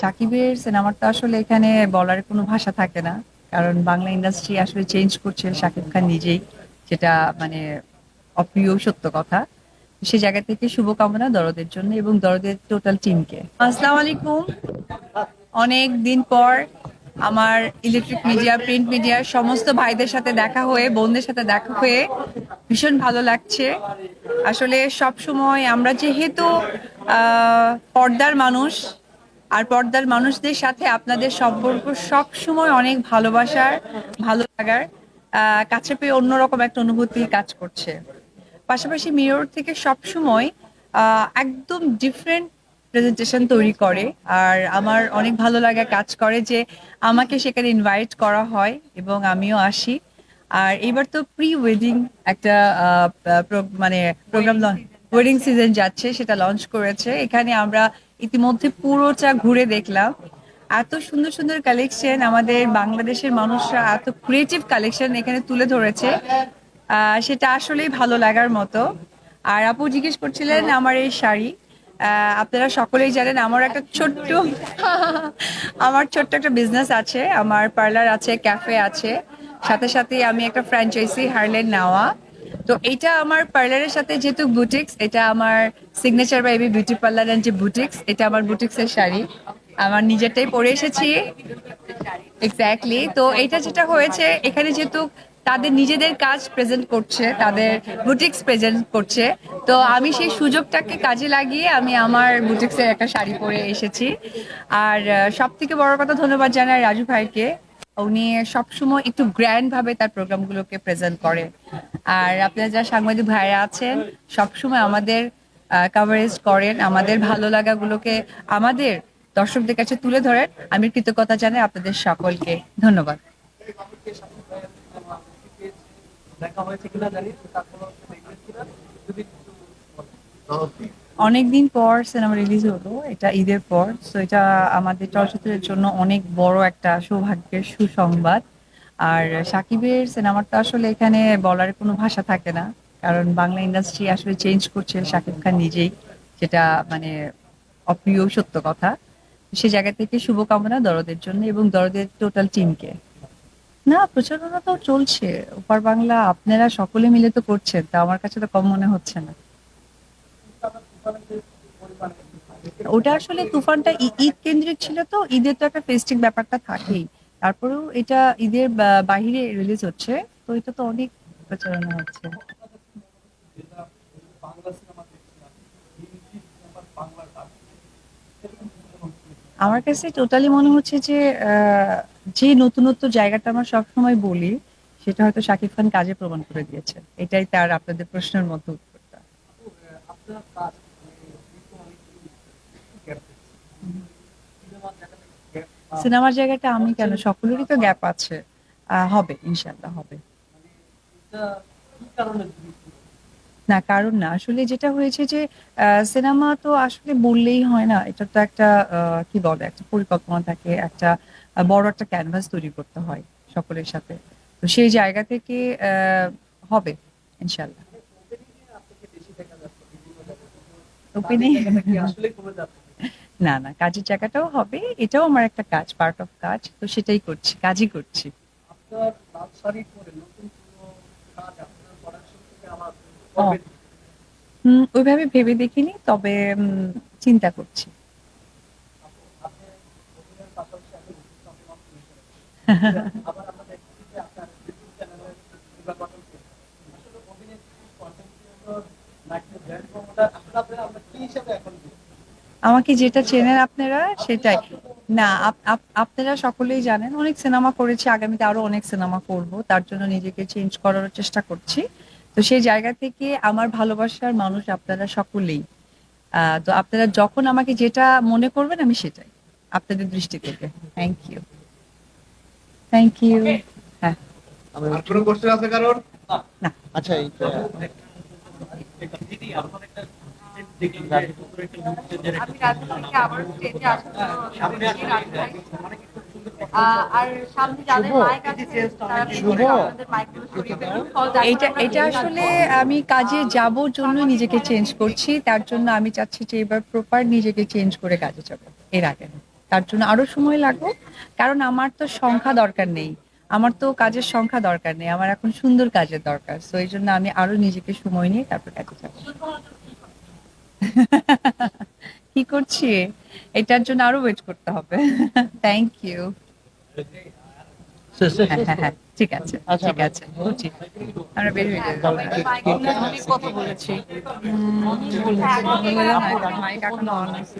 সাকিবের সিনেমার তো আসলে এখানে বলার কোনো ভাষা থাকে না। কারণ বাংলা ইন্ডাস্ট্রি আসলে চেঞ্জ করছে শাকিব খান নিজেই, যেটা মানে অপ্রিয় সত্য কথা। সে জায়গা থেকে শুভকামনা দরদের জন্য এবং দরদের টোটাল টিমকে আসসালাম আলাইকুম। অনেক দিন পর আমার ইলেকট্রিক মিডিয়া প্রিন্ট মিডিয়ার সমস্ত ভাইদের সাথে দেখা হয়ে, বোনদের সাথে দেখা হয়ে ভীষণ ভালো লাগছে। আসলে সব সময় আমরা যেহেতু পর্দার মানুষ আর পর্দার মানুষদের সাথে আপনাদের সম্পর্ক সব সময় অনেক ভালোবাসার ভালো লাগার কাছে পেয়ে অন্যরকম একটা অনুভূতি কাজ করছে। পাশাপাশি মিরর থেকে সব সময় একদম ডিফারেন্ট প্রেজেন্টেশন তৈরি করে। আর আমার অনেক ভালো লাগা কাজ করে যে আমাকে সেখানে ইনভাইট করা হয় এবং আমিও আসি। আর এবার তো প্রি ওয়েডিং একটা মানে প্রোগ্রাম লঞ্চ ওয়েডিং সিজন যাচ্ছে সেটা লঞ্চ করেছে। এখানে আমরা ইতিমধ্যে পুরোটা ঘুরে দেখলাম। এত সুন্দর সুন্দর কালেকশন আমাদের বাংলাদেশের মানুষরা, এত ক্রিয়েটিভ কালেকশন এখানে তুলে ধরেছে। সেটা আসলেই ভালো লাগার মতো। আর আপু জিজ্ঞেস করছিলেন আমার এই শাড়ি। আপনারা সকলেই জানেন আমার একটা ছোট্ট, আমার ছোট্ট একটা বিজনেস আছে। আমার পার্লার আছে ক্যাফে আছে। সাথে সাথে আমি একটা ফ্র্যাঞ্চাইজি হারলেন নেওয়া তো এটা আমার পার্লারের সাথে যেহেতু বুটিক্স এটা আমার সিগনেচার বা এবি বিউটি পার্লার অ্যান্ড যে বুটিক্স এটা আমার বুটিক্সের শাড়ি। আমার নিজেরটাই পরে এসেছি। এক্স্যাক্টলি তো এটা যেটা হয়েছে, এখানে যেহেতু তাদের নিজেদের কাজ প্রেজেন্ট করছে, তাদের বুটিক্স প্রেজেন্ট করছে, তো আমি সেই সুযোগটাকে কাজে লাগিয়ে আমি আমার বুটিক্সের একটা শাড়ি পরে এসেছি। আর সব থেকে বড় কথা ধন্যবাদ জানাই রাজু ভাইকে। উনি সবসময় একটু গ্র্যান্ড ভাবে তার প্রোগ্রামগুলোকে প্রেজেন্ট করে আর আপনারা যারা সাংবাদিক ভাইরা আছেন সবসময় আমাদের কাভারেজ করেন আমাদের ভালো লাগাগুলোকে আমাদের দর্শকদের কাছে তুলে ধরেন। আমি কৃতজ্ঞতা জানাই আপনাদের সকলকে। ধন্যবাদ। দেখা হয়েছে কিনা জানি তারপর যদি অনেকদিন পর সিনেমা রিলিজ হলো, এটা ঈদের পর। তো এটা আমাদের চলচ্চিত্রের জন্য অনেক বড় একটা সৌভাগ্যের সুসংবাদ। আর সাকিবের সিনেমাটা আসলে এখানে বলার কোনো ভাষা থাকে না। কারণ বাংলা ইন্ডাস্ট্রি আসলে চেঞ্জ করছে শাকিব খান নিজেই, যেটা মানে অপ্রিয় সত্য কথা। সে জায়গা থেকে শুভকামনা দরদের জন্য এবং দরদের টোটাল টিমকে না, প্রচারণা তো চলছে। ওপার বাংলা আপনারা সকলে মিলে তো করছেন, তা আমার কাছে তো কম মনে হচ্ছে না। ওটা আসলে তুফানটা ঈদ কেন্দ্রিক ছিল তো, ঈদের তো একটা ফেস্টিভ ব্যাপারটা থাকেই। তারপরেও এটা ঈদের বাহিরে রিলিজ হচ্ছে, তো এটা তো অনেক প্রচারণা হচ্ছে। আমার কাছে টোটালি মনে হচ্ছে যে যে নতুনত্ব জায়গাটা আমরা সবসময় বলি, সেটা হয়তো শাকিব খান কাজে প্রমাণ করে দিয়েছে এটাই তার আপনাদের প্রশ্নের মতো উত্তরটা আপু, আহ, আপনার কাজ মানে কিন্তু অনেকগুলো গ্যাপ সিনেমার জায়গাটা আমি কেন? সকলেরই তো গ্যাপ আছে। হবে ইনশাল্লাহ হবে। না কারণ না আসলে যেটা হয়েছে যে সিনেমা তো আসলে বললেই হয় না এটা তো একটা কি বলে একটা পরিকল্পনা থাকে একটা বড় একটা ক্যানভাস তৈরি করতে হয় সকলের সাথে। তো সেই জায়গা থেকে আহ, হবে ইনশাল্লাহ আসলে যাচ্ছে? না না কাজের জায়গাটাও হবে এটাও আমার একটা কাজ পার্ট অফ কাজ তো সেটাই করছি কাজই করছি ওইভাবে ভেবে দেখিনি তবে চিন্তা করছি। আসলে আমরা কি হিসাবে এখন? আমাকে যেটা চেনেন আপনারা সেটাই। না আপ- আপ- আপনারা সকলেই জানেন অনেক সিনেমা করেছি আগামীতে আরও অনেক সিনেমা করব তার জন্য নিজেকে চেঞ্জ করার চেষ্টা করছি। তো সেই জায়গা থেকে আমার ভালোবাসার মানুষ আপনারা সকলেই। আহ, তো আপনারা যখন আমাকে যেটা মনে করবেন আমি সেটাই আপনাদের দৃষ্টি থেকে। থ্যাংক ইউ থ্যাংক ইউ হ্যাঁ। আর কোনো কোশ্চেন আছে কারণ না। আচ্ছা একটা আমি থেকে আবার স্টেজে সামনে বলেছি, মানে কি খুব সুন্দর আহ, আর সামনে যাদের মাইক আছে তারা শুভ। মাইকগুলো সরিয়ে ফেলুন। ফলে যাতে এটা এটা আসলে আমি কাজে যাব জন্য নিজেকে চেঞ্জ করছি তার জন্য আমি চাচ্ছি যে এবার প্রপার নিজেকে চেঞ্জ করে কাজে যাব এর আগে। তার জন্য আরও সময় লাগবে কারণ আমার তো সংখ্যা দরকার নেই। আমার তো কাজের সংখ্যা দরকার নেই আমার এখন সুন্দর কাজের দরকার। তো এই জন্য আমি আরও নিজেকে সময় নিয়ে তারপর কাজে যাব। কি করছি? এটার জন্য আরও ওয়েট করতে হবে। থ্যাংক ইউ হ্যাঁ হ্যাঁ ঠিক আছে ঠিক আছে। বুঝছি আমরা বের হয়ে যাব কথা বলেছি। মাইক এখনও অন আছে।